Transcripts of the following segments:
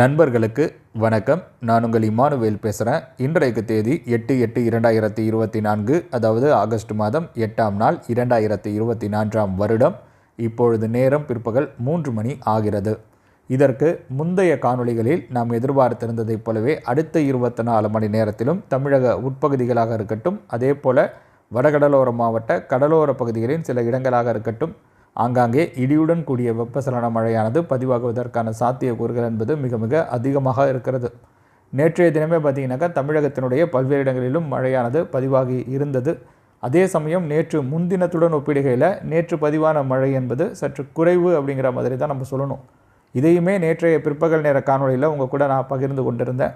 நண்பர்களுக்கு வணக்கம். நான் உங்கள் இமானுவேல் பேசுகிறேன் இன்றைக்கு தேதி எட்டு எட்டு இரண்டாயிரத்தி இருபத்தி நான்கு அதாவது ஆகஸ்ட் மாதம் எட்டாம் நாள் இரண்டாயிரத்தி இருபத்தி நான்காம் வருடம். இப்பொழுது நேரம் பிற்பகல் மூன்று மணி ஆகிறது. இதற்கு முந்தைய காணொளிகளில் நாம் எதிர்பார்த்திருந்ததைப் போலவே அடுத்த இருபத்தி நாலு மணி நேரத்திலும் தமிழக உட்பகுதிகளாக இருக்கட்டும் அதே போல் வடகடலோர மாவட்ட கடலோர பகுதிகளின் சில இடங்களாக இருக்கட்டும் ஆங்காங்கே இடியுடன் கூடிய வெப்பசலன மழையானது பதிவாகுவதற்கான சாத்தியக்கூறுகள் என்பது மிக மிக அதிகமாக இருக்கிறது. நேற்றைய தினமே பார்த்தீங்கன்னாக்கா தமிழகத்தினுடைய பல்வேறு இடங்களிலும் மழையானது பதிவாகி இருந்தது. அதே சமயம் நேற்று முன்தினத்துடன் ஒப்பிடுகையில் நேற்று பதிவான மழை என்பது சற்று குறைவு அப்படிங்கிற மாதிரி தான் நம்ம சொல்லணும். இதையுமே நேற்றைய பிற்பகல் நேர காணொளியில் உங்கள் கூட நான் பகிர்ந்து கொண்டிருந்தேன்.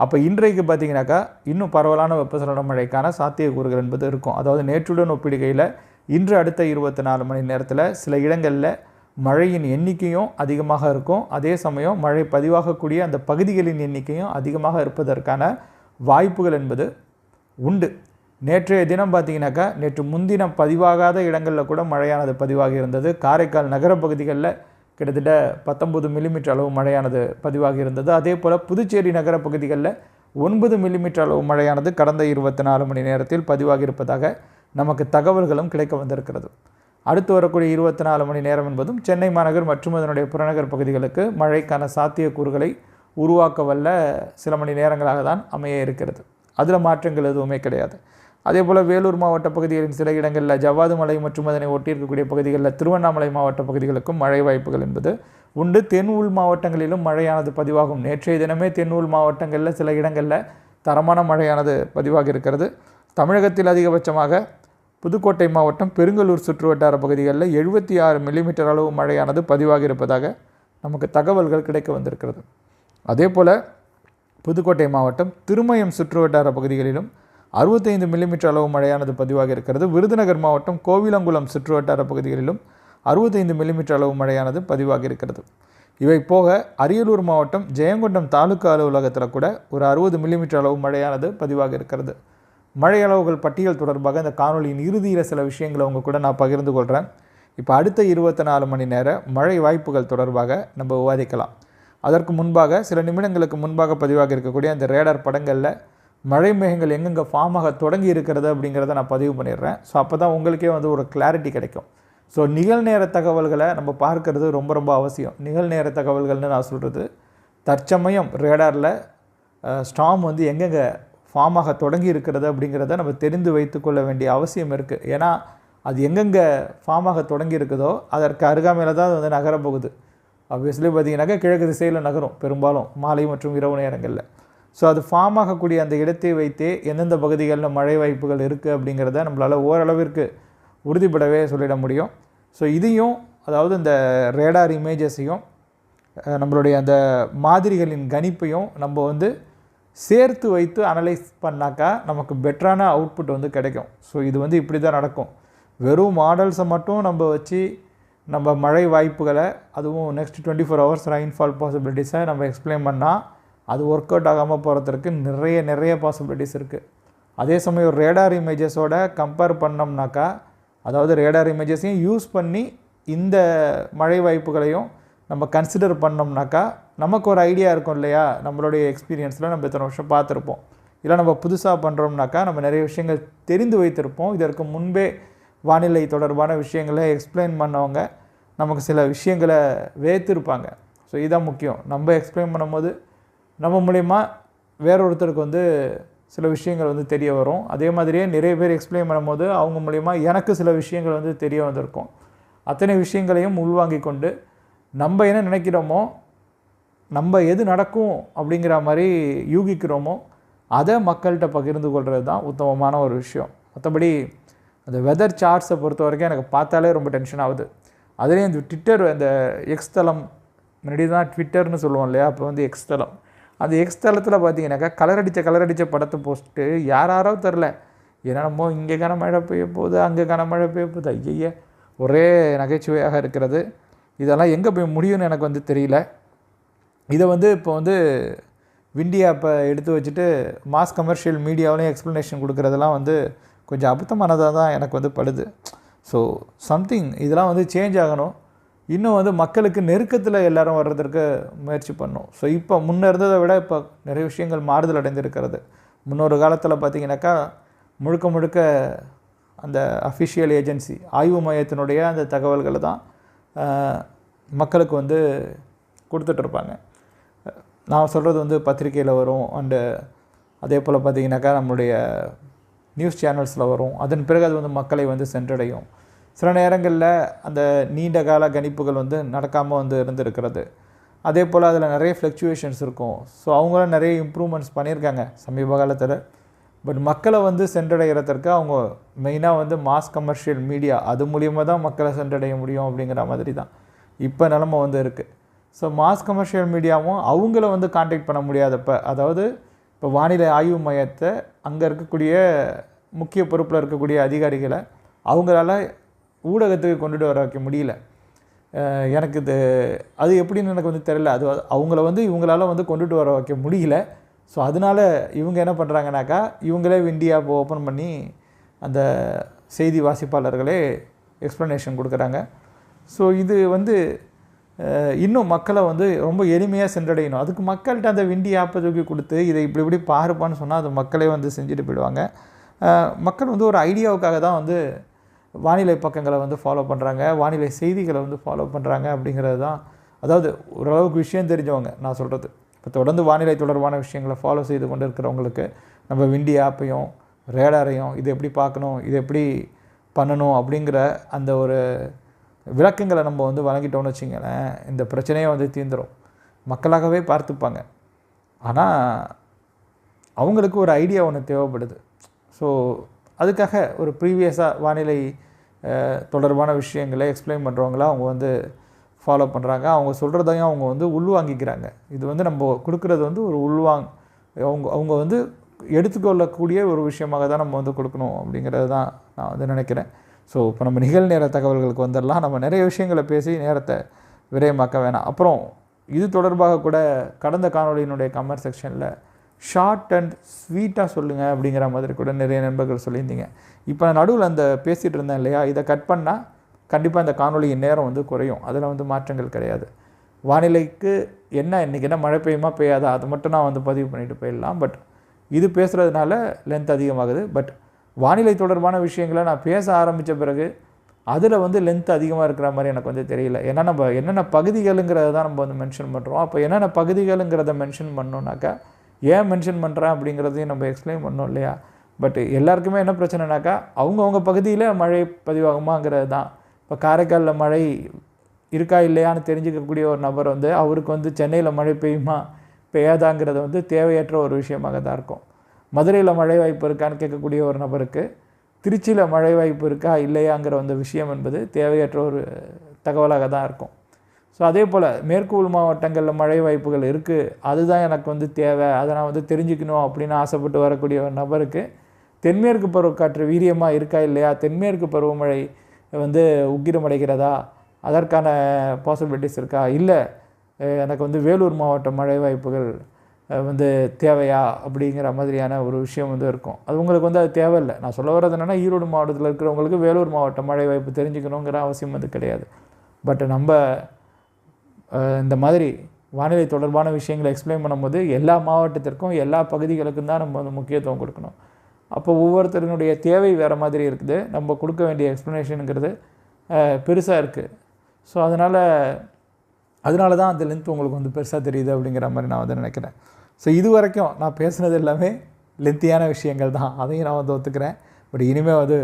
அப்போ இன்றைக்கு பார்த்தீங்கன்னாக்கா இன்னும் பரவலான வெப்பசலன மழைக்கான சாத்தியக்கூறுகள் என்பது இருக்கும். அதாவது நேற்றுடன் ஒப்பிடுகையில் இன்று அடுத்த இருபத்தி நாலு மணி நேரத்தில் சில இடங்களில் மழையின் எண்ணிக்கையும் அதிகமாக இருக்கும். அதே சமயம் மழை பதிவாகக்கூடிய அந்த பகுதிகளின் எண்ணிக்கையும் அதிகமாக இருப்பதற்கான வாய்ப்புகள் என்பது உண்டு. நேற்றைய தினம் பார்த்தீங்கன்னாக்கா நேற்று முன்தினம் பதிவாகாத இடங்களில் கூட மழையானது பதிவாகி இருந்தது. காரைக்கால் நகர பகுதிகளில் கிட்டத்தட்ட பத்தொம்பது மில்லிமீட்டர் அளவு மழையானது பதிவாகி இருந்தது. அதே போல் புதுச்சேரி நகர பகுதிகளில் ஒன்பது மில்லிமீட்டர் அளவு மழையானது கடந்த இருபத்தி நாலு மணி நேரத்தில் பதிவாகி இருப்பதாக நமக்கு தகவல்களும் கிடைக்க வந்திருக்கிறது. அடுத்து வரக்கூடிய இருபத்தி நாலு மணி நேரம் என்பதும் சென்னை மாநகர் மற்றும் அதனுடைய புறநகர் பகுதிகளுக்கு மழைக்கான சாத்தியக்கூறுகளை உருவாக்க வல்ல சில மணி நேரங்களாக தான் அமைய இருக்கிறது. அதில் மாற்றங்கள் எதுவுமே கிடையாது. அதே போல் வேலூர் மாவட்ட பகுதிகளின் சில இடங்களில் ஜவ்வாது மலை மற்றும் அதனை ஒட்டியிருக்கக்கூடிய பகுதிகளில் திருவண்ணாமலை மாவட்ட பகுதிகளுக்கும் மழை வாய்ப்புகள் என்பது உண்டு. தென் உள் மாவட்டங்களிலும் மழையானது பதிவாகும். நேற்றைய தினமே தென் உள் மாவட்டங்களில் சில இடங்களில் தரமான மழையானது பதிவாகி இருக்கிறது. தமிழகத்தில் அதிகபட்சமாக புதுக்கோட்டை மாவட்டம் பெருங்கலூர் சுற்றுவட்டார பகுதிகளில் எழுபத்தி ஆறு மில்லிமீட்டர் அளவு மழையானது பதிவாகி இருப்பதாக நமக்கு தகவல்கள் கிடைக்க வந்திருக்கிறது. அதே போல் புதுக்கோட்டை மாவட்டம் திருமயம் சுற்றுவட்டார பகுதிகளிலும் அறுபத்தைந்து மில்லிமீட்டர் அளவு மழையானது பதிவாகி இருக்கிறது விருதுநகர் மாவட்டம் கோவிலங்குளம் சுற்றுவட்டார பகுதிகளிலும் அறுபத்தைந்து மில்லிமீட்டர் அளவு மழையானது பதிவாகி இருக்கிறது இவை போக அரியலூர் மாவட்டம் ஜெயங்கொண்டம் தாலுக்கா அலுவலகத்தில் கூட ஒரு அறுபது மில்லிமீட்டர் அளவு மழையானது பதிவாகி இருக்கிறது மழை அளவுகள் பட்டியல் தொடர்பாக இந்த காணொலியின் இறுதியில் சில விஷயங்களை உங்கள் கூட நான் பகிர்ந்து கொள்கிறேன் இப்போ அடுத்த இருபத்தி நாலு மணி நேர மழை வாய்ப்புகள் தொடர்பாக நம்ம விவாதிக்கலாம். அதற்கு முன்பாக சில நிமிடங்களுக்கு முன்பாக பதிவாக இருக்கக்கூடிய அந்த ரேடார் படங்களில் மழை மேகங்கள் எங்கெங்கே ஃபார்ம் ஆக தொடங்கி இருக்கிறது அப்படிங்கிறத நான் பதிவு பண்ணிடுறேன். ஸோ அப்போ தான் உங்களுக்கே வந்து ஒரு கிளாரிட்டி கிடைக்கும். ஸோ நிகழ்நேர தகவல்களை நம்ம பார்க்கறது ரொம்ப ரொம்ப அவசியம். நிகழ்நேர தகவல்கள்னு நான் சொல்கிறது தற்சமயம் ரேடாரில் ஸ்டாம் வந்து எங்கெங்கே ஃபார்ம் ஆக தொடங்கி இருக்கிறது அப்படிங்கிறத நம்ம தெரிந்து வைத்துக்கொள்ள வேண்டிய அவசியம் இருக்குது ஏன்னா அது எங்கெங்கே ஃபார்ம் ஆக தொடங்கி இருக்குதோ அதற்கு அருகாமையில் தான் அது வந்து நகரப்போகுது ஆப்வியஸ்லி பார்த்தீங்கன்னாக்கா கிழக்கு திசையில் நகரும் பெரும்பாலும் மாலை மற்றும் இரவு நேரங்களில். ஸோ அது ஃபார்ம் ஆகக்கூடிய அந்த இடத்தை வைத்தே எந்தெந்த பகுதிகளில் மழை வாய்ப்புகள் இருக்குது அப்படிங்கிறத நம்மளால் ஓரளவிற்கு உறுதிப்படவே சொல்லிட முடியும். ஸோ இதையும் அதாவது இந்த ரேடார் இமேஜஸையும் நம்மளுடைய அந்த மாதிரிகளின் கணிப்பையும் நம்ம வந்து சேர்த்து வைத்து அனலைஸ் பண்ணாக்கா நமக்கு பெட்டரான அவுட்புட் வந்து கிடைக்கும். ஸோ இது வந்து இப்படி தான் நடக்கும். வெறும் மாடல்ஸை மட்டும் நம்ம வச்சு நம்ம மழை வாய்ப்புகளை அதுவும் next twenty four hours rainfall பாசிபிலிட்டிஸை நம்ம எக்ஸ்பிளைன் பண்ணால் அது ஒர்க் அவுட் ஆகாமல் போகிறதுக்கு நிறைய நிறைய பாசிபிலிட்டிஸ் இருக்குது அதே சமயம் ரேடார் இமேஜஸோட கம்பேர் பண்ணோம்னாக்கா அதாவது ரேடார் இமேஜஸையும் யூஸ் பண்ணி இந்த மழை வாய்ப்புகளையும் நம்ம கன்சிடர் பண்ணோம்னாக்கா நமக்கு ஒரு ஐடியா இருக்கும் இல்லையா? நம்மளுடைய எக்ஸ்பீரியன்ஸில் நம்ம இத்தனை வருஷம் பார்த்துருப்போம். இல்லை நம்ம புதுசாக பண்ணுறோம்னாக்கா நம்ம நிறைய விஷயங்கள் தெரிந்து வைத்திருப்போம். இதற்கு முன்பே வானிலை தொடர்பான விஷயங்களை எக்ஸ்பிளைன் பண்ணவங்க நமக்கு சில விஷயங்களை வேத்திருப்பாங்க. ஸோ இதுதான் முக்கியம். நம்ம எக்ஸ்பிளைன் பண்ணும்போது நம்ம மூலிமா வேற ஒருத்தருக்கு வந்து சில விஷயங்கள் வந்து தெரிய வரும். அதே மாதிரியே நிறைய பேர் எக்ஸ்பிளைன் பண்ணும்போது அவங்க மூலிமா எனக்கு சில விஷயங்கள் வந்து தெரிய வந்திருக்கும். அத்தனை விஷயங்களையும் உள்வாங்கி கொண்டு நம்ம என்ன நினைக்கிறோமோ நம்ம எது நடக்கும் அப்படிங்கிற மாதிரி யூகிக்கிறோமோ அதை மக்கள்கிட்ட பகிர்ந்து கொள்வது தான் உத்தமமான ஒரு விஷயம். மற்றபடி அந்த வெதர் சார்ட்ஸை பொறுத்த வரைக்கும் எனக்கு பார்த்தாலே ரொம்ப டென்ஷன் ஆகுது. அதுலேயும் இந்த ட்விட்டர் அந்த எக்ஸ் தளம் முன்னாடி தான் ட்விட்டர்னு சொல்லுவோம் இல்லையா? அப்போ வந்து எக்ஸ் தளம். அந்த எக்ஸ் தளத்தில் பார்த்தீங்கன்னாக்கா கலர் அடித்த கலர் அடித்த படத்தை போஸ்ட்டு யாராரோ தெரில. என்னென்னமோ இங்கே கனமழை பெய்ய போகுது அங்கே கனமழை பெய்ய போகுது. ஐயையே ஒரே நகைச்சுவையாக இருக்கிறது. இதெல்லாம் எங்கே போய் முடியும்னு எனக்கு வந்து தெரியல. இதை வந்து இப்போ வந்து விண்டி இப்போ எடுத்து வச்சுட்டு மாஸ் கமர்ஷியல் மீடியாவிலையும் எக்ஸ்ப்ளனேஷன் கொடுக்குறதெல்லாம் வந்து கொஞ்சம் அபத்தமானதாக தான் எனக்கு வந்து படுது. ஸோ சம்திங் இதெல்லாம் வந்து சேஞ்ச் ஆகணும். இன்னும் வந்து மக்களுக்கு நெருக்கத்தில் எல்லோரும் வர்றதற்கு முயற்சி பண்ணும். ஸோ இப்போ முன்னே இருந்ததை விட இப்போ நிறைய விஷயங்கள் மாறுதல் அடைந்திருக்கிறது. முன்னொரு காலத்தில் பார்த்தீங்கன்னாக்கா முழுக்க முழுக்க அந்த அஃபிஷியல் ஏஜென்சி ஆய்வு மையத்தினுடைய அந்த தகவல்களை தான். மக்களுக்கு வந்து கொடுத்துட்ருப்பாங்க. நான் சொல்கிறது வந்து பத்திரிக்கையில் வரும். அண்டு அதே போல் பார்த்தீங்கன்னாக்கா நம்மளுடைய நியூஸ் சேனல்ஸில் வரும். அதன் பிறகு அது வந்து மக்களை வந்து சென்றடையும். சில நேரங்களில் அந்த நீண்ட கால கணிப்புகள் வந்து நடக்காமல் வந்து இருந்திருக்கிறது. அதே போல் அதில் நிறைய ஃப்ளக்சுவேஷன்ஸ் இருக்கும். ஸோ அவங்களும் நிறைய இம்ப்ரூவ்மெண்ட்ஸ் பண்ணியிருக்காங்க. சமீப காலத்தில் பட் மக்களை வந்து சென்றடைகிறதற்கு அவங்க மெயினாக வந்து மாஸ் கமர்ஷியல் மீடியா அது மூலியமாக தான் மக்களை சென்றடைய முடியும் அப்படிங்கிற மாதிரி தான். இப்போ நிலமை வந்து இருக்குது ஸோ மாஸ் கமர்ஷியல் மீடியாவும் அவங்கள வந்து காண்டாக்ட் பண்ண முடியாதப்ப அதாவது இப்போ வானிலை ஆய்வு மையத்தை அங்கே இருக்கக்கூடிய முக்கிய பொறுப்பில் இருக்கக்கூடிய அதிகாரிகளை அவங்களால ஊடகத்துக்கு கொண்டுட்டு வர வைக்க முடியல. எனக்கு இது அது எப்படின்னு எனக்கு வந்து தெரியல. அது அவங்கள வந்து இவங்களால வந்து கொண்டுட்டு வர வைக்க முடியல. ஸோ அதனால இவங்க என்ன பண்ணுறாங்கனாக்கா இவங்களே விண்டி ஓப்பன் பண்ணி அந்த செய்தி வாசிப்பாளர்களே எக்ஸ்ப்ளனேஷன் கொடுக்குறாங்க. ஸோ இது வந்து இன்னும் மக்களை வந்து ரொம்ப எளிமையாக சென்றடையணும். அதுக்கு மக்கள்கிட்ட அந்த விண்டி ஆப்பை தூக்கி கொடுத்து இதை இப்படி இப்படி பாருப்பான்னு சொன்னால் அது மக்களே வந்து செஞ்சுட்டு போயிடுவாங்க. மக்கள் வந்து ஒரு ஐடியாவுக்காக தான் வந்து வானிலை பக்கங்களை வந்து ஃபாலோ பண்ணுறாங்க வானிலை செய்திகளை வந்து ஃபாலோ பண்ணுறாங்க அப்படிங்கிறது தான். அதாவது ஓரளவுக்கு விஷயம் தெரிஞ்சவங்க நான் சொல்கிறது இப்போ தொடர்ந்து வானிலை தொடர்பான விஷயங்களை ஃபாலோ செய்து கொண்டு இருக்கிறவங்களுக்கு நம்ம விண்டி ஆப்பையும் ரேடாரையும் இது எப்படி பார்க்கணும் இது எப்படி பண்ணணும் அப்படிங்கிற அந்த ஒரு விளக்கங்களை நம்ம வந்து வழங்கிட்டோம்னு வச்சிங்களேன் இந்த பிரச்சனையே வந்து தீர்ந்துடும் மக்களாகவே பார்த்துப்பாங்க. ஆனால் அவங்களுக்கு ஒரு ஐடியா ஒன்று தேவைப்படுது. ஸோ அதுக்காக ஒரு ப்ரீவியஸாக வானிலை தொடர்பான விஷயங்களை எக்ஸ்பிளைன் பண்ணுறவங்கள அவங்க வந்து ஃபாலோ பண்ணுறாங்க அவங்க சொல்கிறதையும் அவங்க வந்து உள்வாங்கிக்கிறாங்க. இது வந்து நம்ம கொடுக்குறது வந்து ஒரு உள்வாங் அவங்க அவங்க வந்து எடுத்துக்கொள்ளக்கூடிய ஒரு விஷயமாக தான் நம்ம வந்து கொடுக்கணும் அப்படிங்கிறது தான் நான் வந்து நினைக்கிறேன். ஸோ இப்போ நம்ம நிகழ்நேர தகவல்களுக்கு வந்துடலாம். நம்ம நிறைய விஷயங்களை பேசி நேரத்தை விரயமாக்க வேணாம். அப்புறம் இது தொடர்பாக கூட கடந்த காணொளியினுடைய கமெண்ட் செக்ஷனில் ஷார்ட் அண்ட் ஸ்வீட்டாக சொல்லுங்கள் அப்படிங்கிற மாதிரி கூட நிறைய நண்பர்கள் சொல்லியிருந்தீங்க. இப்போ நான் நடுவில் அந்த பேசிகிட்டு இருந்தேன் இல்லையா? இதை கட் பண்ணால் கண்டிப்பாக இந்த காணொலியின் நேரம் வந்து குறையும். அதில் வந்து மாற்றங்கள் கிடையாது. வானிலைக்கு என்ன இன்றைக்கி என்ன மழை பெய்யுமா பெய்யாதா அது மட்டும் நான் வந்து பதிவு பண்ணிட்டு போயிடலாம். பட் இது பேசுகிறதுனால லென்த் அதிகமாகுது. பட் வானிலை தொடர்பான விஷயங்களை நான் பேச ஆரம்பித்த பிறகு அதில் வந்து லென்த் அதிகமாக இருக்கிற மாதிரி எனக்கு வந்து தெரியல. ஏன்னா நம்ம என்னென்ன பகுதிகளுங்கிறத தான் நம்ம வந்து மென்ஷன் பண்ணுறோம் அப்போ என்னென்ன பகுதிகளுங்கிறத மென்ஷன் பண்ணோம்னாக்கா ஏன் மென்ஷன் பண்ணுறேன் அப்படிங்கிறதையும் நம்ம எக்ஸ்பிளைன் பண்ணோம் இல்லையா? பட் எல்லாருக்குமே என்ன பிரச்சனைனாக்கா அவங்கவுங்க பகுதியில் மழை பதிவாகுமாங்கிறது தான். இப்போ காரைக்காலில் மழை இருக்கா இல்லையான்னு தெரிஞ்சுக்கக்கூடிய ஒரு நபர் வந்து அவருக்கு வந்து சென்னையில் மழை பெய்யுமா பெய்யாதாங்கிறது வந்து தேவையற்ற ஒரு விஷயமாக தான் இருக்கும். மதுரையில் மழை வாய்ப்பு இருக்கான்னு கேட்கக்கூடிய ஒரு நபருக்கு திருச்சியில் மழை வாய்ப்பு இருக்கா இல்லையாங்கிற அந்த விஷயம் என்பது தேவையற்ற ஒரு தகவலாக தான் இருக்கும். ஸோ அதே போல் மேற்கு மாவட்டங்களில் மழை வாய்ப்புகள் இருக்குது அதுதான் எனக்கு வந்து தேவை அதை நான் வந்து தெரிஞ்சுக்கணும் அப்படின்னு ஆசைப்பட்டு வரக்கூடிய ஒரு நபருக்கு தென்மேற்கு பருவக்காற்று வீரியமாக இருக்கா இல்லையா? தென்மேற்கு பருவமழை வந்து உக்கிரமடைகிறதா அதற்கான பாசிபிலிட்டிஸ் இருக்கா? இல்லை எனக்கு வந்து வேலூர் மாவட்ட மழை வாய்ப்புகள் வந்து தேவையா? அப்படிங்கிற மாதிரியான ஒரு விஷயம் வந்து இருக்கும். அது உங்களுக்கு வந்து அது தேவையில்லை. நான் சொல்ல வர்றது என்னென்னா ஈரோடு மாவட்டத்தில் இருக்கிறவங்களுக்கு வேலூர் மாவட்ட மழை வாய்ப்பு தெரிஞ்சுக்கணுங்கிற அவசியம் வந்து கிடையாது. பட் நம்ம இந்த மாதிரி வானிலை தொடர்பான விஷயங்களை எக்ஸ்பிளைன் பண்ணும்போது எல்லா மாவட்டத்திற்கும் எல்லா பகுதிகளுக்கும் தான் நம்ம வந்து முக்கியத்துவம் கொடுக்கணும். அப்போ ஒவ்வொருத்தருனுடைய தேவை வேறு மாதிரி இருக்குது. நம்ம கொடுக்க வேண்டிய எக்ஸ்ப்ளனேஷனுங்கிறது பெருசாக இருக்குது ஸோ அதனால் அதனால தான் அந்த லென்த் உங்களுக்கு வந்து பெருசாக தெரியுது அப்படிங்கிற மாதிரி நான் வந்து நினைக்கிறேன். ஸோ இது வரைக்கும் நான் பேசுனது எல்லாமே லென்த்தியான விஷயங்கள் தான். அதையும் நான் வந்து ஒத்துக்கிறேன். பட் இனிமேல் வந்து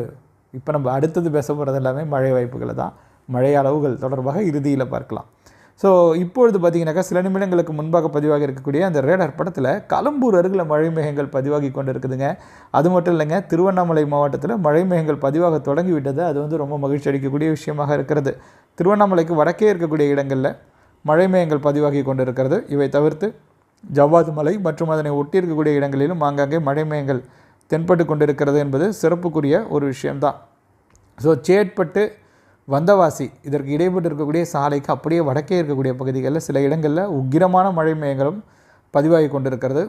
இப்போ நம்ம அடுத்தது பேச போகிறது எல்லாமே மழை வாய்ப்புகளை தான். மழை அளவுகள் தொடர்பாக இறுதியில் பார்க்கலாம். ஸோ இப்பொழுது பார்த்தீங்கன்னாக்கா சில நிமிடங்களுக்கு முன்பாக பதிவாக இருக்கக்கூடிய அந்த ரேடார் படத்தில் கலம்பூர் அருகில் மழை மேகங்கள் பதிவாகி கொண்டு இருக்குதுங்க அது மட்டும் இல்லைங்க திருவண்ணாமலை மாவட்டத்தில் மழை மேகங்கள் பதிவாக தொடங்கி விட்டது. அது வந்து ரொம்ப மகிழ்ச்சி அளிக்கக்கூடிய விஷயமாக இருக்கிறது. திருவண்ணாமலைக்கு வடக்கே இருக்கக்கூடிய இடங்களில் மழை மேகங்கள் பதிவாகி கொண்டு இருக்கிறது இவை தவிர்த்து ஜவ்வாது மலை மற்றும் அதனை ஒட்டி இருக்கக்கூடிய இடங்களிலும் ஆங்காங்கே மழை மேகங்கள் தென்பட்டு கொண்டிருக்கிறது என்பது சிறப்புக்குரிய ஒரு விஷயம்தான். ஸோ சேட்பட்டு வந்தவாசி இதற்கு இடைப்பட்டு இருக்கக்கூடிய சாலைக்கு அப்படியே வடக்கே இருக்கக்கூடிய பகுதிகளில் சில இடங்களில் உக்கிரமான மழை மேகங்களும் பதிவாகி கொண்டிருக்கிறது.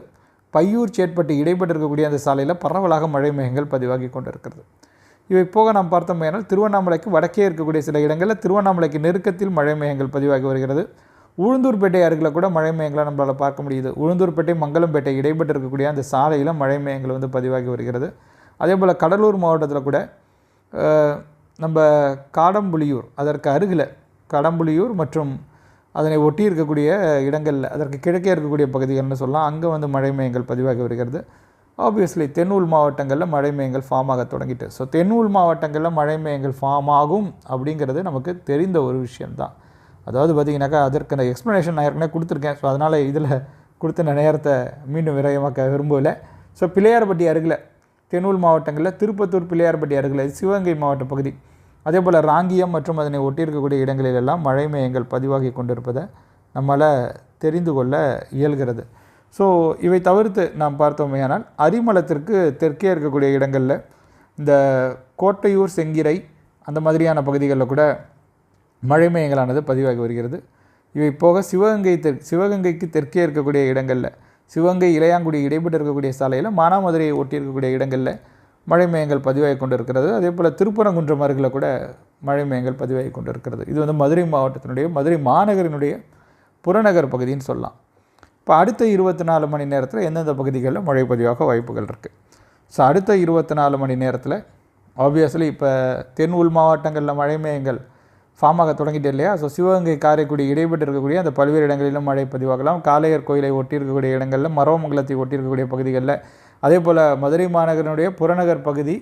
பையூர் சேட்பட்டு இடைப்பட்டு இருக்கக்கூடிய அந்த சாலையில் பரவலாக மழை மேகங்கள் பதிவாகி கொண்டிருக்கிறது. இவை போக நாம் பார்த்தோமேனால் திருவண்ணாமலைக்கு வடக்கே இருக்கக்கூடிய சில இடங்களில் திருவண்ணாமலைக்கு நெருக்கத்தில் மழை மேகங்கள் பதிவாகி வருகிறது. உளுந்தூர்பேட்டை அருகில் கூட மழை மேகங்களை நம்மளால் பார்க்க முடியுது. உளுந்தூர்பேட்டை மங்கலம்பேட்டை இடைப்பட்டு இருக்கக்கூடிய அந்த சாலையில் மழை மேகங்கள் வந்து பதிவாகி வருகிறது. அதே போல் கடலூர் மாவட்டத்தில் கூட நம்ம காடம்புலியூர் அதற்கு அருகில் கடம்புலியூர் மற்றும் அதனை ஒட்டி இருக்கக்கூடிய இடங்களில் அதற்கு கிழக்கே இருக்கக்கூடிய பகுதிகள்னு சொல்லலாம். அங்கே வந்து மழை மேகங்கள் பதிவாகி வருகிறது. ஆப்வியஸ்லி தென்னூல் மாவட்டங்களில் மழை மேகங்கள் ஃபார்ம் ஆக தொடங்கிட்டு. ஸோ தென்னூல் மாவட்டங்களில் மழை மேகங்கள் ஃபார்ம் ஆகும் அப்படிங்கிறது நமக்கு தெரிந்த ஒரு விஷயம்தான். அதாவது பார்த்திங்கனாக்கா அதற்கு நான் எக்ஸ்ப்ளனேஷன் நான் ஏற்கனவே கொடுத்துருக்கேன். ஸோ அதனால் இதில் கொடுத்த நேரத்தை மீண்டும் விரயமாக்க விரும்பவில்லை. ஸோ பிள்ளையார்பட்டி அருகில் தென்னூல் மாவட்டங்களில் திருப்பத்தூர் பிள்ளையார்பட்டி அருகில் சிவகங்கை மாவட்ட பகுதி. அதே போல் ராங்கியம் மற்றும் அதனை ஒட்டியிருக்கக்கூடிய இடங்களிலெல்லாம் மழை மேயங்கள் பதிவாகி கொண்டிருப்பதை நம்மால் தெரிந்து கொள்ள இயல்கிறது. ஸோ இவை தவிர்த்து நாம் பார்த்தோமேயானால் அரிமலத்திற்கு தெற்கே இருக்கக்கூடிய இடங்களில் இந்த கோட்டையூர் செங்கிரை அந்த மாதிரியான பகுதிகளில் கூட மழை மேயங்களானது பதிவாகி வருகிறது. இவை போக சிவகங்கை தெற் சிவகங்கைக்கு தெற்கே இருக்கக்கூடிய இடங்களில் சிவகங்கை இளையாங்குடி இடைப்பட்டு இருக்கக்கூடிய சாலையில் மானாமதுரையை ஒட்டி இருக்கக்கூடிய இடங்களில் மழை மேகங்கள் பதிவாகி கொண்டு இருக்கிறது அதே போல் திருப்பரங்குன்றம் அருகில் கூட மழை மேகங்கள் பதிவாகி கொண்டு இருக்கிறது இது வந்து மதுரை மாவட்டத்தினுடைய மதுரை மாநகரினுடைய புறநகர் பகுதின்னு சொல்லலாம். இப்போ அடுத்த இருபத்தி நாலு மணி நேரத்தில் எந்தெந்த பகுதிகளில் மழை பதிவாக வாய்ப்புகள் இருக்குது ஸோ அடுத்த இருபத்தி நாலு மணி நேரத்தில் ஆப்வியஸ்லி இப்போ தென் உள் மாவட்டங்களில் மழை மேகங்கள் ஃபார்ம் ஆக தொடங்கிட்டு இல்லையா? ஸோ சிவகங்கை காரைக்குடி இடைப்பட்டு இருக்கக்கூடிய அந்த பல்வேறு இடங்களிலும் மழை பதிவாகலாம். காளையர் கோயிலை ஒட்டி இருக்கக்கூடிய இடங்களில் மரவமங்கலத்தை ஒட்டி இருக்கக்கூடிய பகுதிகளில் அதே போல் மதுரை மாநகரினுடைய புறநகர் பகுதி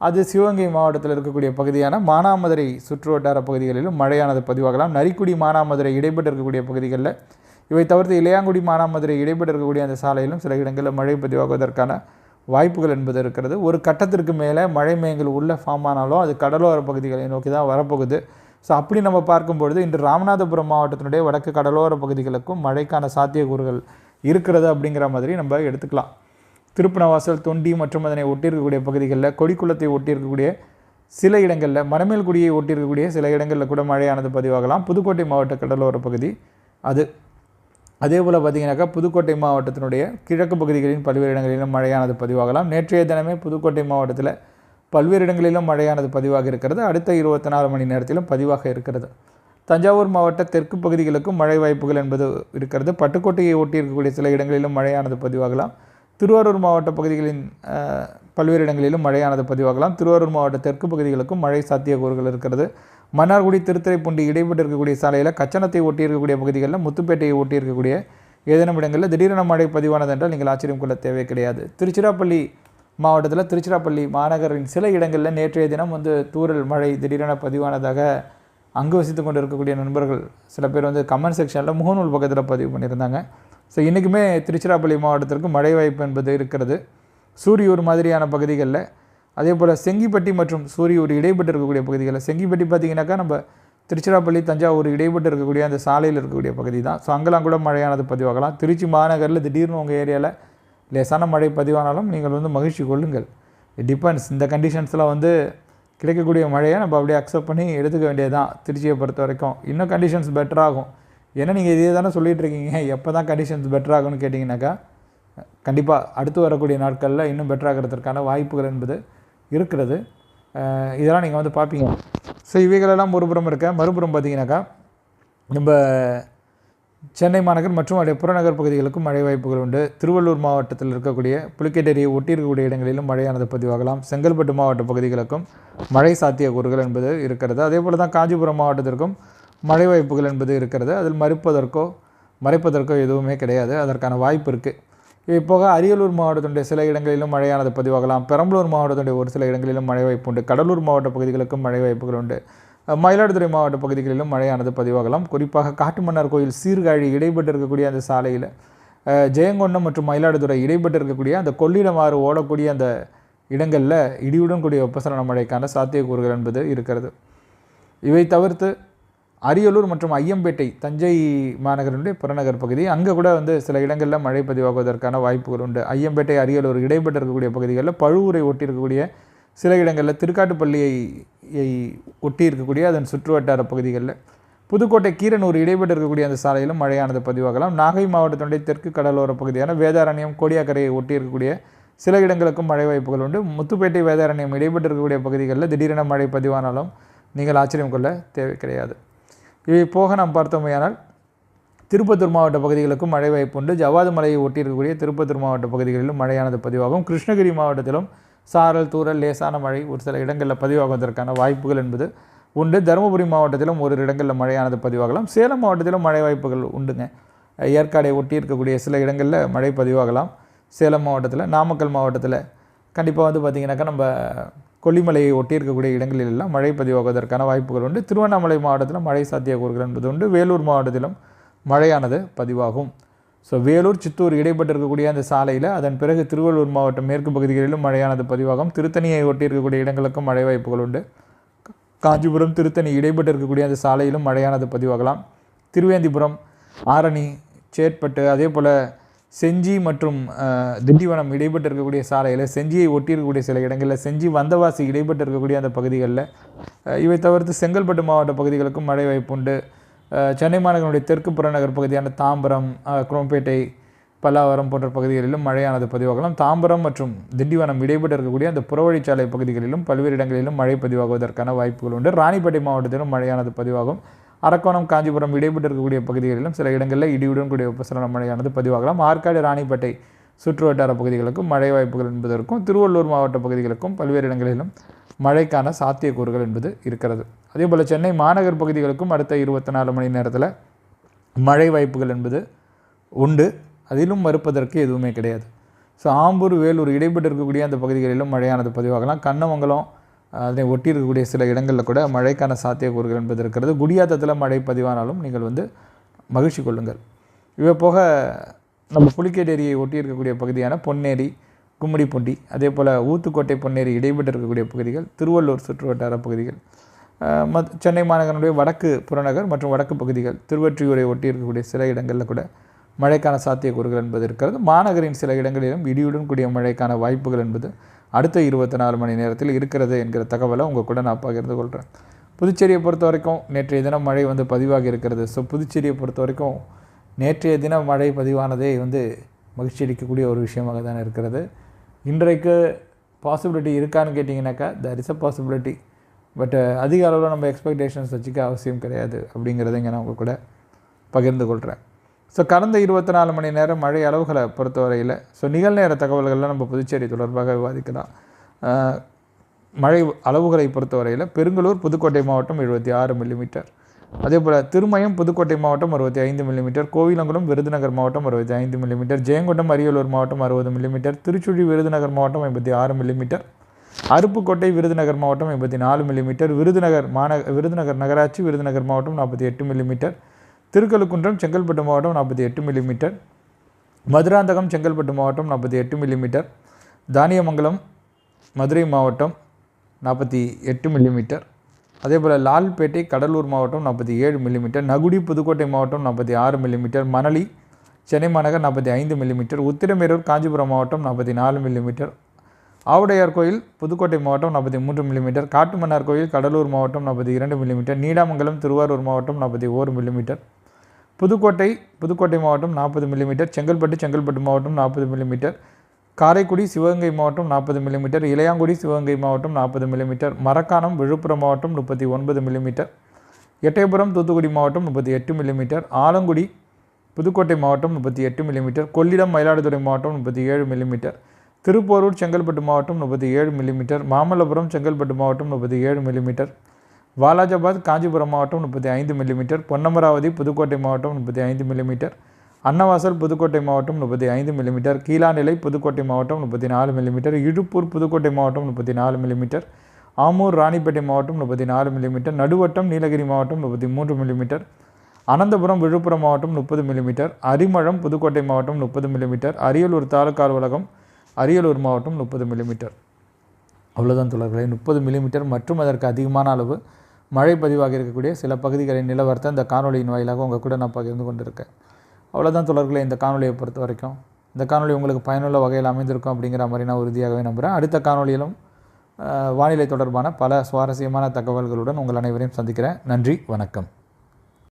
அது சிவகங்கை மாவட்டத்தில் இருக்கக்கூடிய பகுதியான மானாமதுரை சுற்றுவட்டார பகுதிகளிலும் மழையானது பதிவாகலாம். நரிக்குடி மானாமதுரை இடைப்பட்டு இருக்கக்கூடிய பகுதிகளில் இவை தவிர்த்து இளையாங்குடி மானாமதுரை இடைப்பட்டு இருக்கக்கூடிய அந்த சாலையிலும் சில இடங்களில் மழை பதிவாகுவதற்கான வாய்ப்புகள் என்பது இருக்கிறது. ஒரு கட்டத்திற்கு மேலே மழை மேயங்கள் உள்ள ஃபார்ம் ஆனாலும் அது கடலோர பகுதிகளை நோக்கி தான் வரப்போகுது. ஸோ அப்படி நம்ம பார்க்கும்பொழுது இன்று ராமநாதபுரம் மாவட்டத்தினுடைய வடக்கு கடலோர பகுதிகளுக்கும் மழைக்கான சாத்தியக்கூறுகள் இருக்கிறது அப்படிங்கிற மாதிரி நம்ம எடுத்துக்கலாம். திருப்பனவாசல் தொண்டி மற்றும் அதனை ஒட்டியிருக்கக்கூடிய பகுதிகளில் கொடிக்குளத்தை ஒட்டியிருக்கக்கூடிய சில இடங்களில் மரமேல்குடியை ஒட்டியிருக்கக்கூடிய சில இடங்களில் கூட மழையானது பதிவாகலாம். புதுக்கோட்டை மாவட்ட கடலோர பகுதி அது. அதே போல் பார்த்திங்கனாக்கா புதுக்கோட்டை மாவட்டத்தினுடைய கிழக்கு பகுதிகளின் பல்வேறு இடங்களிலும் மழையானது பதிவாகலாம். நேற்றைய தினமே புதுக்கோட்டை மாவட்டத்தில் பல்வேறு இடங்களிலும் மழையானது பதிவாக இருக்கிறது. அடுத்த இருபத்தி நாலு மணி நேரத்திலும் பதிவாக இருக்கிறது. தஞ்சாவூர் மாவட்ட தெற்கு பகுதிகளுக்கும் மழை வாய்ப்புகள் என்பது இருக்கிறது. பட்டுக்கோட்டையை ஒட்டி இருக்கக்கூடிய சில இடங்களிலும் மழையானது பதிவாகலாம். திருவாரூர் மாவட்ட பகுதிகளின் பல்வேறு இடங்களிலும் மழையானது பதிவாகலாம். திருவாரூர் மாவட்ட தெற்கு பகுதிகளுக்கும் மழை சாத்தியக்கூறுகள் இருக்கிறது. மன்னார்குடி திருத்துறைப்பூண்டி இடைப்பட்டு இருக்கக்கூடிய சாலையில் கச்சனத்தை ஒட்டி இருக்கக்கூடிய பகுதிகளில் முத்துப்பேட்டையை ஒட்டி இருக்கக்கூடிய ஏதேனும் இடங்களில் திடீரென மழை பதிவானது என்றால் நீங்கள் ஆச்சரியம் கொள்ள தேவை கிடையாது. திருச்சிராப்பள்ளி மாவட்டத்தில் திருச்சிராப்பள்ளி மாநகரின் சில இடங்களில் நேற்றைய தினம் வந்து தூரல் மழை திடீரென பதிவானதாக அங்கு வசித்து கொண்டு இருக்கக்கூடிய நண்பர்கள் சில பேர் வந்து கமெண்ட் செக்ஷனில் முகநூல் பக்கத்தில் பதிவு பண்ணியிருந்தாங்க. ஸோ இன்றைக்குமே திருச்சிராப்பள்ளி மாவட்டத்திற்கு மழை வாய்ப்பு என்பது இருக்கிறது. சூரியூர் மாதிரியான பகுதிகளில் அதே போல் செங்கிப்பட்டி மற்றும் சூரியூர் இடைப்பட்டு இருக்கக்கூடிய பகுதிகளில் செங்கிப்பட்டி பார்த்தீங்கன்னாக்கா நம்ம திருச்சிராப்பள்ளி தஞ்சாவூர் இடைப்பட்டு இருக்கக்கூடிய அந்த சாலையில் இருக்கக்கூடிய பகுதி தான். ஸோ அங்கெல்லாம் கூட மழையானது பதிவாகலாம். திருச்சி மாநகரில் திடீர்னு உங்கள் ஏரியாவில் லேசான மழை பதிவானாலும் நீங்கள் வந்து மகிழ்ச்சி கொள்ளுங்கள். இட் டிபெண்ட்ஸ் இந்த கண்டிஷன்ஸில் வந்து கிடைக்கக்கூடிய மழையை நம்ம அப்படியே அக்செப்ட் பண்ணி எடுத்துக்க வேண்டியது தான் திருச்சியை பொறுத்த வரைக்கும். இன்னும் கண்டிஷன்ஸ் பெட்டராகும் ஏன்னா நீங்கள் இதே தானே சொல்லிகிட்ருக்கீங்க எப்போ தான் கண்டிஷன்ஸ் பெட்டராகும்னு கேட்டிங்கனாக்கா கண்டிப்பாக அடுத்து வரக்கூடிய நாட்களில் இன்னும் பெட்டராகிறதுக்கான வாய்ப்புகள் என்பது இருக்கிறது. இதெல்லாம் நீங்கள் வந்து பார்ப்பீங்க. ஸோ இவைகளெல்லாம் ஒருபுறம் இருக்க மறுபுறம் பார்த்தீங்கன்னாக்கா நம்ம சென்னை மாநகர் மற்றும் அதே புறநகர் பகுதிகளுக்கும் மழை வாய்ப்புகள் உண்டு. திருவள்ளூர் மாவட்டத்தில் இருக்கக்கூடிய புலிக்கேட்டேரியை ஒட்டி இருக்கக்கூடிய இடங்களிலும் மழையானது பதிவாகலாம். செங்கல்பட்டு மாவட்ட பகுதிகளுக்கும் மழை சாத்தியக்கூறுகள் என்பது இருக்கிறது. அதே போல் தான் காஞ்சிபுரம் மாவட்டத்திற்கும் மழை வாய்ப்புகள் என்பது இருக்கிறது. அதில் மறுப்பதற்கோ மறைப்பதற்கோ எதுவுமே கிடையாது. அதற்கான வாய்ப்பு இருக்குது இது போக அரியலூர் மாவட்டத்தினுடைய சில இடங்களிலும் மழையானது பதிவாகலாம். பெரம்பலூர் மாவட்டத்தினுடைய ஒரு சில இடங்களிலும் மழை வாய்ப்பு உண்டு. கடலூர் மாவட்ட பகுதிகளுக்கும் மழை வாய்ப்புகள் உண்டு மயிலாடுதுறை மாவட்ட பகுதிகளிலும் மழையானது பதிவாகலாம். குறிப்பாக காட்டுமன்னார் கோயில் சீர்காழி இடைப்பட்டு இருக்கக்கூடிய அந்த சாலையில் ஜெயங்கொண்டம் மற்றும் மயிலாடுதுறை இடைப்பட்டு இருக்கக்கூடிய அந்த கொள்ளிடமாறு ஓடக்கூடிய அந்த இடங்களில் இடியுடன் கூடிய வெப்பசலன மழைக்கான சாத்தியக்கூறுகள் என்பது இருக்கிறது. இவை தவிர்த்து அரியலூர் மற்றும் ஐயம்பேட்டை தஞ்சை மாநகரனுடைய புறநகர் பகுதி. அங்கே கூட வந்து சில இடங்களில் மழை பதிவாகுவதற்கான வாய்ப்புகள் உண்டு. ஐயம்பேட்டை அரியலூர் இடைப்பட்டு இருக்கக்கூடிய பகுதிகளில் பழுவூரை ஒட்டி இருக்கக்கூடிய சில இடங்களில் திருக்காட்டுப்பள்ளியை ஒட்டி இருக்கக்கூடிய அதன் சுற்றுவட்டார பகுதிகளில். புதுக்கோட்டை கீரனூர் இடைப்பட்டு இருக்கக்கூடிய அந்த சாலையிலும் மழையானது பதிவாகலாம். நாகை மாவட்டத்தினுடைய தெற்கு கடலோர பகுதியான வேதாரண்யம் கோடியாக்கரையை ஒட்டி இருக்கக்கூடிய சில இடங்களுக்கும் மழை வாய்ப்புகள் உண்டு. முத்துப்பேட்டை வேதாரண்யம் இடைப்பட்டு இருக்கக்கூடிய பகுதிகளில் திடீரென மழை பதிவானாலும் நீங்கள் ஆச்சரியம் கொள்ள தேவை கிடையாது. இவை போக நாம் பார்த்தோமையானால் திருப்பத்தூர் மாவட்ட பகுதிகளுக்கும் மழை வாய்ப்புண்டு உண்டு. மலையை ஒட்டி இருக்கக்கூடிய திருப்பத்தூர் மாவட்ட பகுதிகளிலும் மழையானது பதிவாகும். கிருஷ்ணகிரி மாவட்டத்திலும் சாரல் தூரல் லேசான மழை ஒரு சில இடங்களில் பதிவாகுவதற்கான வாய்ப்புகள் என்பது உண்டு. தருமபுரி மாவட்டத்திலும் ஒரு இடங்களில் மழையானது பதிவாகலாம். சேலம் மாவட்டத்திலும் மழை வாய்ப்புகள் உண்டுங்க. ஏற்காடை ஒட்டி இருக்கக்கூடிய சில இடங்களில் மழை பதிவாகலாம். சேலம் மாவட்டத்தில் நாமக்கல் மாவட்டத்தில். கண்டிப்பாக வந்து பார்த்திங்கனாக்கா நம்ம கொல்லிமலையை ஒட்டி இருக்கக்கூடிய இடங்களில் எல்லாம் மழை பதிவாகுவதற்கான வாய்ப்புகள் உண்டு. திருவண்ணாமலை மாவட்டத்தில் மழை சாத்தியக்கூறுகள் என்பது உண்டு. வேலூர் மாவட்டத்திலும் மழையானது பதிவாகும். ஸோ வேலூர் சித்தூர் இடைப்பட்டு இருக்கக்கூடிய அந்த சாலையில் அதன் பிறகு திருவள்ளூர் மாவட்டம் மேற்கு பகுதிகளிலும் மழையானது பதிவாகும். திருத்தணியை ஒட்டி இருக்கக்கூடிய இடங்களுக்கும் மழை வாய்ப்புகள் உண்டு. காஞ்சிபுரம் திருத்தணி இடைப்பட்டு இருக்கக்கூடிய அந்த சாலையிலும் மழையானது பதிவாகலாம். திருவேந்திபுரம் ஆரணி சேட்பட்டு அதே போல் செஞ்சி மற்றும் திண்டிவனம் இடைப்பட்டு இருக்கக்கூடிய சாலையில் செஞ்சியை ஒட்டி இருக்கக்கூடிய சில இடங்களில் செஞ்சி வந்தவாசி இடைப்பட்டு இருக்கக்கூடிய அந்த பகுதிகளில் இவை தவிர்த்து செங்கல்பட்டு மாவட்ட பகுதிகளுக்கும் மழை வாய்ப்பு உண்டு. சென்னை மாநகரனுடைய தெற்கு புறநகர் பகுதியான தாம்பரம் குரோம்பேட்டை பல்லாவரம் போன்ற பகுதிகளிலும் மழையானது பதிவாகலாம். தாம்பரம் மற்றும் திண்டிவனம் இடைப்பட்டு இருக்கக்கூடிய அந்த புறவழிச்சாலை பகுதிகளிலும் பல்வேறு இடங்களிலும் மழை பதிவாகுவதற்கான வாய்ப்புகள் உண்டு. ராணிப்பேட்டை மாவட்டத்திலும் மழையானது பதிவாகும். அரக்கோணம் காஞ்சிபுரம் இடைப்பட்டு இருக்கக்கூடிய பகுதிகளிலும் சில இடங்களில் இடியுடன் கூடிய வெப்பசலன மழையானது பதிவாகலாம். ஆற்காடு ராணிப்பேட்டை சுற்று வட்டார பகுதிகளுக்கும் மழை வாய்ப்புகள் என்பதற்கும் திருவள்ளூர் மாவட்ட பகுதிகளுக்கும் பல்வேறு இடங்களிலும் மழைக்கான சாத்தியக்கூறுகள் என்பது இருக்கிறது. அதேபோல் சென்னை மாநகர் பகுதிகளுக்கும் அடுத்த இருபத்தி நாலு மணி நேரத்தில் மழை வாய்ப்புகள் என்பது உண்டு. அதிலும் மறுப்பதற்கு எதுவுமே கிடையாது. ஸோ ஆம்பூர் வேலூர் இடைப்பட்டு இருக்கக்கூடிய அந்த பகுதிகளிலும் மழையானது பதிவாகலாம். கண்ணமங்கலம் அதனை ஒட்டி இருக்கக்கூடிய சில இடங்களில் கூட மழைக்கான சாத்தியக்கூறுகள் என்பது இருக்கிறது குடியாத்தத்தில் மழை பதிவானாலும் நீங்கள் வந்து மகிழ்ச்சி கொள்ளுங்கள். இவை போக நம்ம புலிக்கேட் ஏரியை ஒட்டி இருக்கக்கூடிய பகுதியான பொன்னேரி கும்மிடிப்பொண்டி அதே போல் ஊத்துக்கோட்டை பொன்னேரி இடைப்பட்டு இருக்கக்கூடிய பகுதிகள் திருவள்ளூர் சுற்றுவட்டார பகுதிகள் மத் சென்னை மாநகரனுடைய வடக்கு புறநகர் மற்றும் வடக்கு பகுதிகள் திருவொற்றியூரை ஒட்டி இருக்கக்கூடிய சில இடங்களில் கூட மழைக்கான சாத்தியக்கூறுகள் என்பது இருக்கிறது. மாநகரின் சில இடங்களிலும் இடியுடன் கூடிய மழைக்கான வாய்ப்புகள் என்பது அடுத்த இருபத்தி நாலு மணி நேரத்தில் இருக்கிறது என்கிற தகவலை உங்கள் கூட நான் பகிர்ந்து கொள்கிறேன் புதுச்சேரியை பொறுத்த வரைக்கும் நேற்றைய தினம் மழை வந்து பதிவாகி இருக்கிறது. ஸோ புதுச்சேரியை பொறுத்த வரைக்கும் நேற்றைய தினம் மழை பதிவானதே வந்து மகிழ்ச்சி அளிக்கக்கூடிய ஒரு விஷயமாக தான் இருக்கிறது. இன்றைக்கு பாசிபிலிட்டி இருக்கான்னு கேட்டிங்கனாக்கா there is a possibility but அதிக அளவில் நம்ம எக்ஸ்பெக்டேஷன்ஸ் வச்சுக்க அவசியம் கிடையாது அப்படிங்கிறத இங்கே நான் உங்கள் கூட பகிர்ந்து கொள்கிறேன் ஸோ கடந்த இருபத்தி நாலு மணி நேரம் மழை அளவுகளை பொறுத்தவரையில் ஸோ நிகழ்நேர தகவல்கள்லாம் நம்ம புதுச்சேரி தொடர்பாக விவாதிக்கலாம். மழை அளவுகளை பொறுத்தவரையில் பெருங்கலூர் புதுக்கோட்டை மாவட்டம் எழுபத்தி ஆறு மில்லிமீட்டர் அதே போல் திருமயம் புதுக்கோட்டை மாவட்டம் அறுபத்தி ஐந்து மில்லிமீட்டர் கோவிலங்குளம் விருதுநகர் மாவட்டம் அறுபத்தி ஐந்து மில்லிமீட்டர் ஜெயங்கொண்டம் அரியலூர் மாவட்டம் அறுபது மில்லிமீட்டர் திருச்சுழி விருதுநகர் மாவட்டம் ஐம்பத்தி ஆறு மில்லிமீட்டர் அருப்புக்கோட்டை விருதுநகர் மாவட்டம் ஐம்பத்தி நாலு மில்லிமீட்டர் விருதுநகர் மாநக விருதுநகர் நகராட்சி விருதுநகர் மாவட்டம் நாற்பத்தி எட்டு மில்லிமீட்டர் திருக்கழுக்குன்றம் செங்கல்பட்டு மாவட்டம் நாற்பத்தி எட்டு மில்லிமீட்டர் மதுராந்தகம் செங்கல்பட்டு மாவட்டம் நாற்பத்தி எட்டு மில்லிமீட்டர் தானியமங்கலம் மதுரை மாவட்டம் நாற்பத்தி எட்டு மில்லிமீட்டர் அதே போல் லால்பேட்டை கடலூர் மாவட்டம் நாற்பத்தி ஏழு மில்லிமீட்டர் நகுடி புதுக்கோட்டை மாவட்டம் நாற்பத்தி ஆறு மில்லிமீட்டர் மணலி சென்னை மாநகர் நாற்பத்தி ஐந்து மில்லிமீட்டர் உத்திரமேரூர் காஞ்சிபுரம் மாவட்டம் நாற்பத்தி நாலு மில்லிமீட்டர் ஆவுடையார் கோயில் புதுக்கோட்டை மாவட்டம் நாற்பத்தி மூன்று மில்லிமீட்டர் காட்டுமன்னார் கோயில் கடலூர் மாவட்டம் நாற்பத்தி இரண்டு மில்லிமீட்டர் நீடாமங்கலம் திருவாரூர் மாவட்டம் நாற்பத்தி ஓரு மில்லிமீட்டர் புதுக்கோட்டை புதுக்கோட்டை மாவட்டம் நாற்பது மில்லிமீட்டர் செங்கல்பட்டு செங்கல்பட்டு மாவட்டம் நாற்பது மில்லிமீட்டர் காரைக்குடி சிவகங்கை மாவட்டம் நாற்பது மில்லிமீட்டர் இளையாங்குடி சிவகங்கை மாவட்டம் நாற்பது மில்லிமீட்டர் மரக்காணம் விழுப்புரம் மாவட்டம் முப்பத்தி ஒன்பது மில்லிமீட்டர் எட்டயபுரம் தூத்துக்குடி மாவட்டம் முப்பத்தி எட்டு மில்லிமீட்டர் ஆலங்குடி புதுக்கோட்டை மாவட்டம் முப்பத்தி எட்டு மில்லிமீட்டர் கொள்ளிடம் மயிலாடுதுறை மாவட்டம் முப்பத்தி ஏழு மில்லிமீட்டர் திருப்போரூர் செங்கல்பட்டு மாவட்டம் முப்பத்தி ஏழு மில்லிமீட்டர் மாமல்லபுரம் செங்கல்பட்டு மாவட்டம் முப்பத்தி ஏழு மில்லிமீட்டர் வாலாஜாபாத் காஞ்சிபுரம் மாவட்டம் முப்பத்தி ஐந்து மில்லிமீட்டர் பொன்னமராவதி புதுக்கோட்டை மாவட்டம் முப்பத்தி ஐந்து மில்லிமீட்டர் அன்னவாசல் புதுக்கோட்டை மாவட்டம் முப்பத்தி ஐந்து மில்லிமீட்டர் கீழாநிலை புதுக்கோட்டை மாவட்டம் முப்பத்தி நாலு மில்லிமீட்டர் இழுப்பூர் புதுக்கோட்டை மாவட்டம் முப்பத்தி நாலு மில்லிமீட்டர் ஆமூர் ராணிப்பேட்டை மாவட்டம் முப்பத்தி நாலு மில்லிமீட்டர் நடுவட்டம் நீலகிரி மாவட்டம் முப்பத்தி மூன்று மில்லிமீட்டர் அனந்தபுரம் விழுப்புரம் மாவட்டம் முப்பது மில்லிமீட்டர் அரிமளம் புதுக்கோட்டை மாவட்டம் முப்பது மில்லிமீட்டர் அரியலூர் தாலுக்கா அலுவலகம் அரியலூர் மாவட்டம் முப்பது மில்லிமீட்டர் அவ்வளோதான் தொடர்களே. முப்பது மில்லிமீட்டர் மற்றும் அதற்கு அதிகமான அளவு மழை பதிவாக இருக்கக்கூடிய சில பகுதிகளின் நிலவரத்தை இந்த காணொலியின் வாயிலாக உங்கள் கூட நான் பகிர்ந்து கொண்டிருக்கேன். அவ்வளோதான் தொடர்களை இந்த காணொலியை பொறுத்த வரைக்கும். இந்த காணொலி உங்களுக்கு பயனுள்ள வகையில் அமைந்திருக்கும் அப்படிங்கிற மாதிரி நான் உறுதியாகவே நம்புகிறேன் அடுத்த காணொலியிலும் வானிலை தொடர்பான பல சுவாரஸ்யமான தகவல்களுடன் உங்கள் அனைவரையும் சந்திக்கிறேன். நன்றி வணக்கம்.